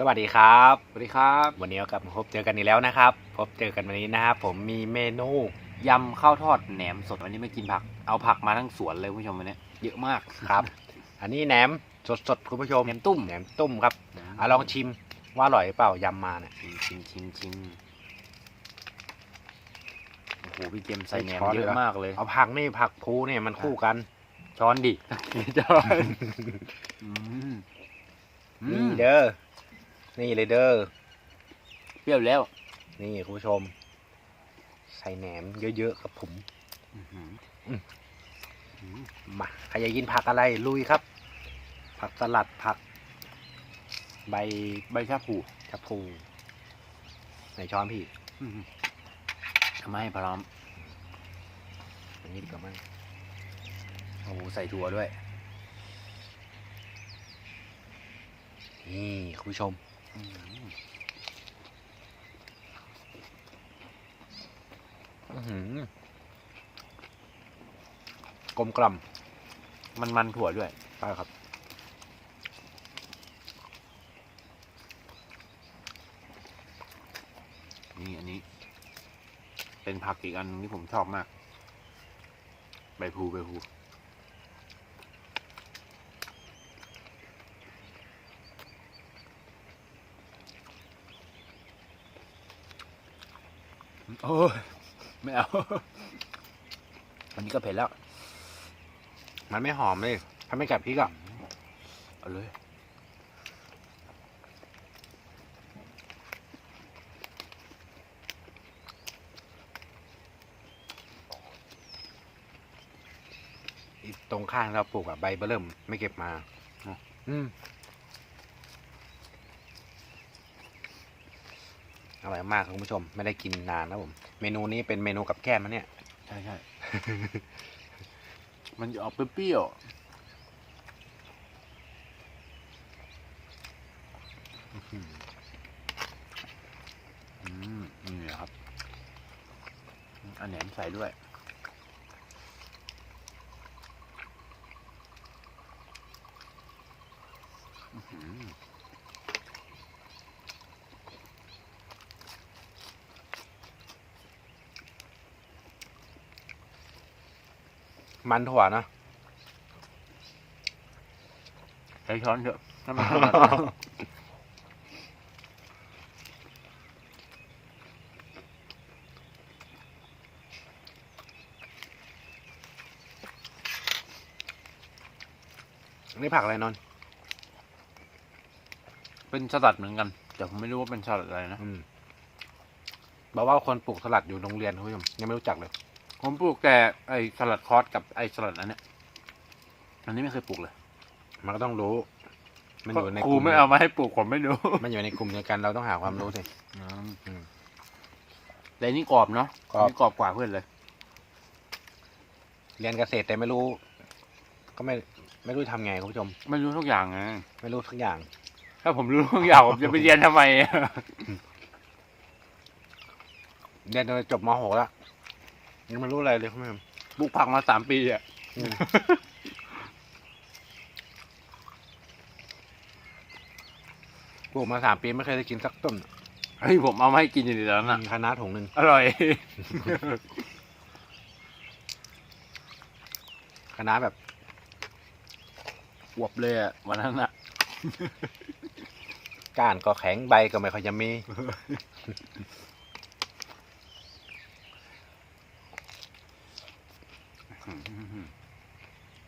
สวัสดีครับ สวัสดีครับ วันนี้ก็กลับมาพบเจอกันอีกแล้วนะครับ พบเจอกันวันนี้นะครับผมมีเมนูยำข้าวทอดแหนมสดวันนี้ไม่กินผัก เอาผักมาทั้งสวนเลยคุณผู้ชมวันนี้เยอะมากครับ อันนี้แหนมสดๆคุณผู้ชมแหนมตุ้มแหนมตุ้มครับอะลองชิมว่าอร่อยหรือเปล่ายำมาเนี่ยชิมชิมชิมชิมโอ้โหพี่เจมส์ใส่แหนมช้อนเยเลยอะเหรอมากเลย เอาผักนี่ผักพูเนี่ยมันคู่กัน ช้อนดิช้อนอืมอืนี่มเด้อ นี่เลยเด้อเปรี้ยวแล้ว นี่คุณผู้ชม ใส่แหนมเยอะๆครับผมอื้อหืออืมอืมมาใครอยากกินผักอะไรลุยครับ ผักสลัดผัก ใบใบชะพูชะพูในช้อนพี่อื้อหือทำไมพร้อมอันนี้ดีกว่ามั้งโอ้โหใส่ถั่วด้วย นี่คุณผู้ชมอื้อหืออื้อหือ กลมกล่อมมันมันถั่วด้วยใช่ครับ นี่อันนี้ เป็นผักอีกอันนึงที่ผมชอบมาก ใบพลูใบพลู โอ้ยไม่เอาอันนี้ก็เผ็ดแล้ว มันไม่หอมเลย ถ้าไม่กับพริกอะเอาเลย อีกตรงข้างเราปลูกอะใบเบอร์เริ่มไม่เก็บมา อืม ร่อยมากคุณผู้ชม ไม่ได้กินนานนะผม เมนูนี้เป็นเมนูกับแก้มนะเนี่ย ใช่ใช่ มันจะออกเปรี้ยวอืมนี่ครับ อันแหนมใส่ด้วย มันถั่วนะใช้ช้อนเถอะถ้ามันถนัดอันนี้ผักอะไรนนท์เป็นสลัดเหมือนกัน แต่ผมไม่รู้ว่าเป็นสลัดอะไรนะอืมบอกว่าคนปลูกสลัดอยู่โรงเรียนคุณผู้ชมยังไม่รู้จักเลย ผมปลูกแต่ไอสลัดคอสกับไอสลัดอันเนี้ยอันนี้ไม่เคยปลูกเลย มันก็ต้องรู้ มันอยู่ในคกรูลุ่มไม่เอามาให้ปลูกผมไม่รู้ มันอยู่ในกลุ่มเดียวกันเราต้องหาความรู้สิอืมแต่อันนี่กรอบเนาะกรอบนนี้กรอบกว่าเพื่อนเลย เรียนเกษตรแต่ไม่รู้ ก็ไม่ไม่รู้ทำไงคุณผู้ชม ไม่รู้ทุกอย่างไงไม่รู้ทุกอย่าง ถ้าผมรู้ทุกอย่างผมจะไปเรียนทำไมเรียนจนจบม .6 แล้ว ยังไม่รู้อะไรเลยคุณผู้ชมปลูกผักมาสามปีอะอืมปลูกมาสามปีไม่เคยได้กินสักต้นเฮ้ยผมเอามาให้กินอยู่ในนั้นอะคณะถุงหนึ่งอร่อย คณะแบบอวบเลยอะวันนั้นอะก้านก็แข็งใบก็ไม่ค่อยจะมี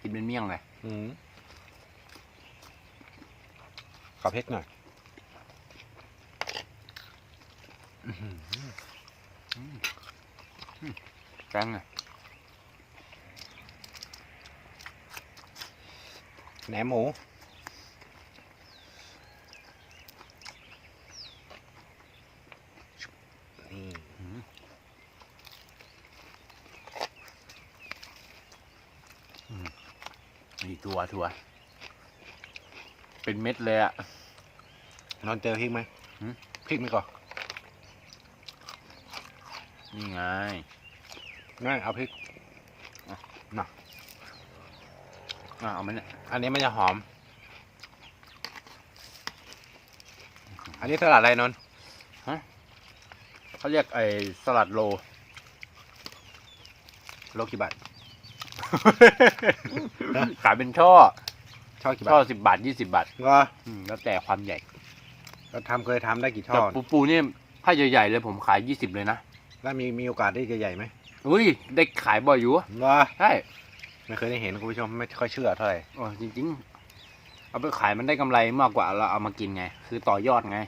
กินเป็นเมี่ยงเลยอืมขอเพชรหน่อยแกงอะแหนมหมู นี่ นี่ ถั่วถั่ว เป็นเม็ดเลยอะนอนเจอพริกไหมหืม พริกไหมก่อนนี่ไงไม่เอาพริก อะเอาไหมเนี่ยอันนี้มันจะหอม อันนี้สลัดอะไรนนท์เขาเรียกไอ้สลัดโล โลกี่บาท ขายเป็นช่อ ช่อกี่ช่อบาทสิบบาทยี่สิบาทก็อืมแล้วแต่ความใหญ่เราทำเคยทำได้กี่ช่แต่อปูปูนี่ถ้าใหญ่ๆเลยผมขายยี่สิบเลยนะแล้วมีมีโอกาสได้ใหญ่ๆไหมอุ้ยได้ขายบ่อยอยู่ว่าใช่ไม่เคยได้เห็นคุณผู้ชมไม่ค่อยเชื่อเท่าไหร่โอ้จริง ๆ เอาไปขายมันได้กำไรมากกว่าเราเอามากินไง คือต่อยอดไง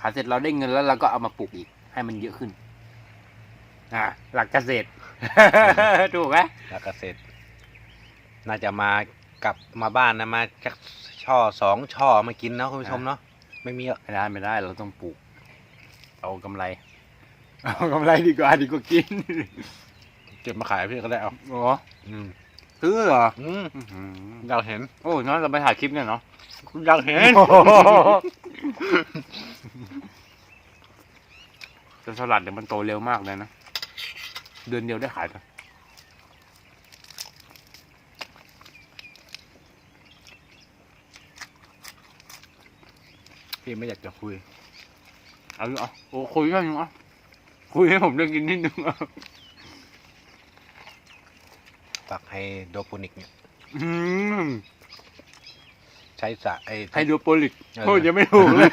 ขายเสร็จเราได้เงินแล้วเราก็เอามาปลูกอีก ให้มันเยอะขึ้น อ่าหลักเกษตร ถูกไหมแล้วก็เสร็จ น่าจะมากลับมาบ้านนะมาจากช่อสองช่อมากินเนาะคุณผู้ชมเนาะไม่มีอะไม่ได้ไม่ได้ เราต้องปลูก เอากำไร เอากำไรดีกว่าดีกว่ากินเก็บมาขายพี่ก็ได้เอาอ๋ออืมซื้อเหรออืมอื้อหืออยากเห็น โอ้น้องเราไปถ่ายคลิปเนี่ยเนาะอยากเห็นแต่สลัดเดี๋ยวมันโตเร็วมากเลยนะ เดือนเดียวได้ขายปะพี่ไม่อยากจะคุย เอาดิเอาโอ้คุยกันอยู่อะคุยให้ผมได้กินนิดนึงอะฝากไฮโดรโปนิกเนี่ยอืมใช้สะไอไฮโดรโปลิกเออโอ้ยยังไม่ถูกเลย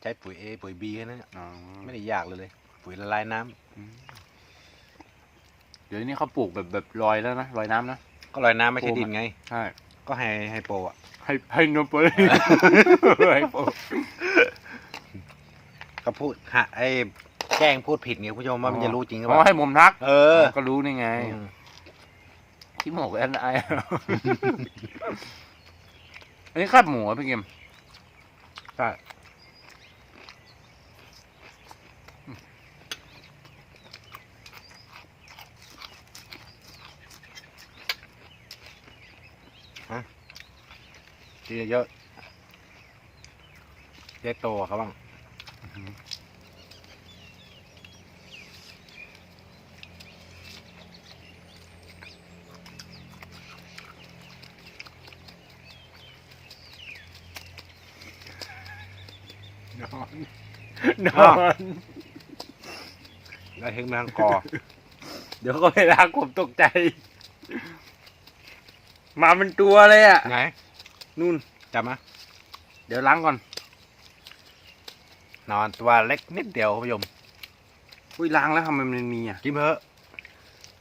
ใช้ปุ๋ยเอปุ๋ยบีแค่นั้นเนี่ยอ๋อไม่ได้ยากเลยเลย ปุ๋ยละลายน้ำเดี๋ยวนี้เขาปลูกแบบแบบลอยแล้วนะลอยน้ำนะ ก็ลอยน้ำไม่ใช่โอ้ดินไง ใช่ ก็ไฮไฮโปรอะไฮไฮโดรโปลิกไฮโปก็พูดฮะไอ้แกล้งพูดผิดไงคุณผู้ชมว่ามันจะรู้จริงหรือเปอ๋อล่าให้ผมทัก เออก็รู้นี่ไงอืมขี้หมกแอนไออันนี้คาบหมูอะพี่เกมใช่ ฮะทีเยอะเยอะโตกว่าเขาบ้างนอน นอน แล้วเฮงแมงกอ เดี๋ยวก็เวลาผมตกใจ มาเป็นตัวเลยอะไงนู่นจำมะเดี๋ยวล้างก่อน นอนตัวเล็กนิดเดียวคุณผู้ชมอุ้ยล้างแล้วทำไมมันมีอะกินเถอะ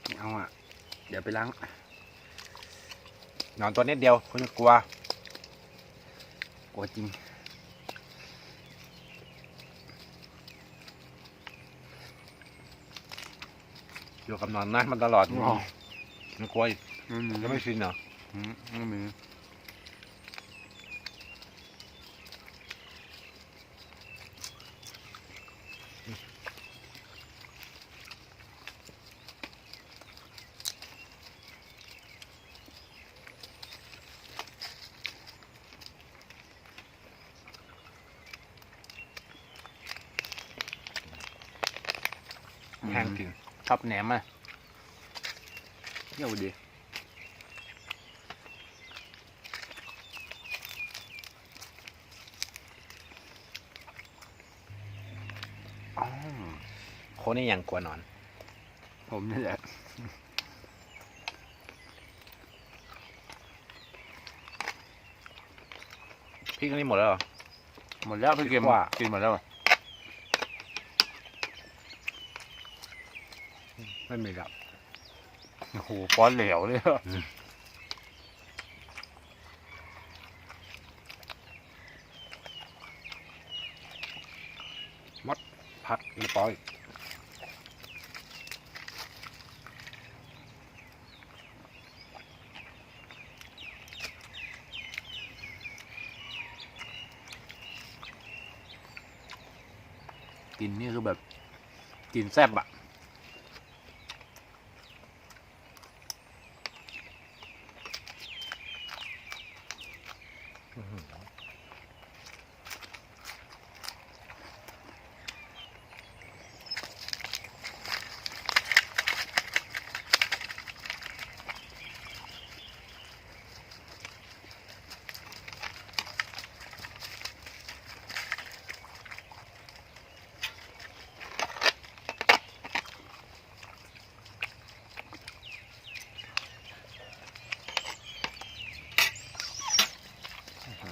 ไม่เอาอะ เดี๋ยวไปล้าง นอนตัวนิดเดียวคุณจะกลัว กลัวจริง อยู่กับนอนนะมันตลอดอ๋อ มันกลัวอีกไม่มียังไม่ชินเหรอ อืมไม่มีแห้งจริง ชอบแหนมอะเยี่ยวดี อ๋อ โคนนี่ยังกลัวนอน ผมนี่แหละพี่ก็นี่หมดแล้วเหรอ หมดแล้วพี่เกมคิดว่า กินหมดแล้วเหรอไม่มีแล้วโอ้โหป้อนเหลวเลยอะพักเรียบร้อย กินนี่คือแบบ กินแซ่บอะอืม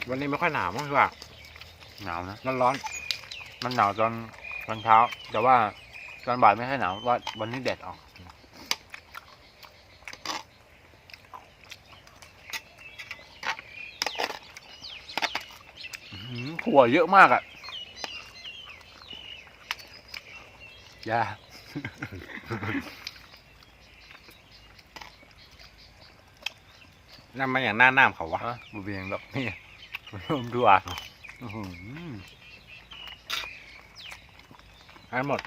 วันนี้ไม่ค่อยหนาวมั้งใช่ป่ะหนาวนะร้อนร้อนมันหนาวตอนตอนเช้า แต่ว่าตอนบ่ายไม่ค่อยหนาวว่าวันนี้แดดออก อื้อหือถั่วเยอะมากอะยาๆนั่นมันอย่างหน้าน้ำเขาวะฮะบุเบียงแบบนี่ รวมถั่วอื้อหืออันหมด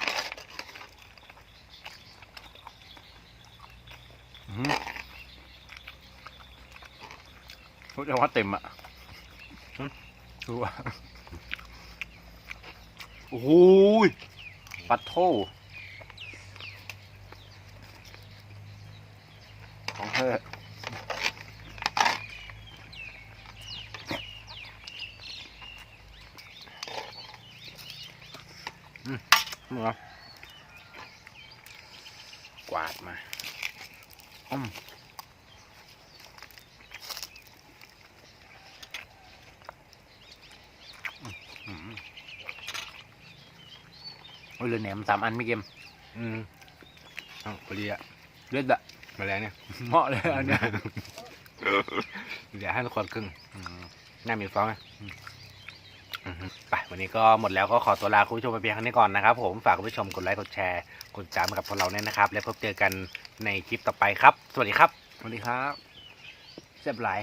อื้อหือรู้จักว่าเต็มอะถั่วโอ้ยปัดโทของเธอ หมดแล้วกวาดมาอืมอืมโอ้ยเหลือแหนมสามอันไม่เกมอืมเอาพอดีอะเลือดอะแมาแลงเนี่ยเหมาะเลยอันเนี้ยเดี๋ยวให้ทุกคนครึ่งอืมน่ามีฟองไหมอืมอือฮึ ไปวันนี้ก็หมดแล้วก็ขอตัวลาคุณผู้ชมไปเพียงเท่านี้ก่อนนะครับ ผมฝากคุณผู้ชมกดไลค์กดแชร์กดจามกับพวกเราเนี่ยนะครับ แล้วพบเจอกันในคลิปต่อไปครับ สวัสดีครับสวัสดีครับแซ่บหลาย